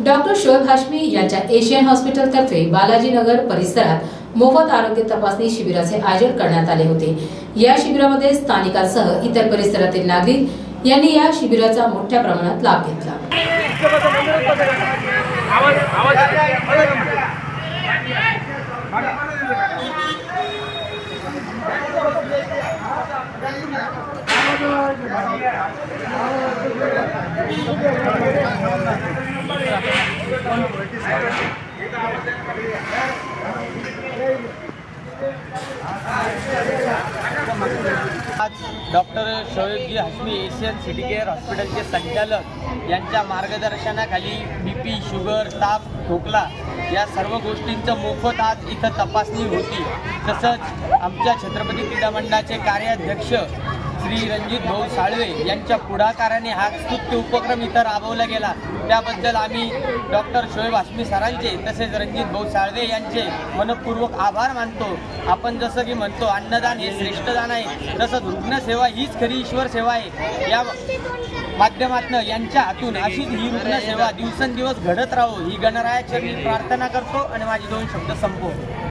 Doctor Shoaib Hashmi यांच्या Asian हॉस्पिटलतर्फे Balajinagar परिसरात मोफत आरोग्य तपासणी शिबिराचे आयोजन करण्यात आले होते. या शिबिरामध्ये स्थानिकांसह इतर परिसरातील नागरिक यांनी या शिबिराचा मोठ्या प्रमाणात लाभ घेतला. आज doctor शोएबजी Hashmi Asian city care हॉस्पिटलचे संचालक यांच्या मार्गदर्शनाखाली बी पी शुगर ताप खोकला या सर्व गोष्टींचं मोफत आज इथं तपासणी होती. तसंच आमच्या छत्रपती क्रीडा मंडळाचे कार्याध्यक्ष श्री रणजित भाऊ साळवे यांच्या पुढाकाराने हा स्तुत्य उपक्रम इथं राबवला गेला. त्याबद्दल आम्ही डॉक्टर शोएब हाश्मी सरांचे तसेच रणजित भाऊ साळवे यांचे मनपूर्वक आभार मानतो. आपण जसं की म्हणतो अन्नदान हे श्रेष्ठ दान आहे. तसंच रुग्णसेवा हीच खरी ईश्वर सेवा आहे. या माध्यमातनं यांच्या हातून अशीच ही रुग्णसेवा दिवसेंदिवस घडत राहो ही गणरायाचरणी प्रार्थना करतो आणि माझे दोन शब्द संपवतो.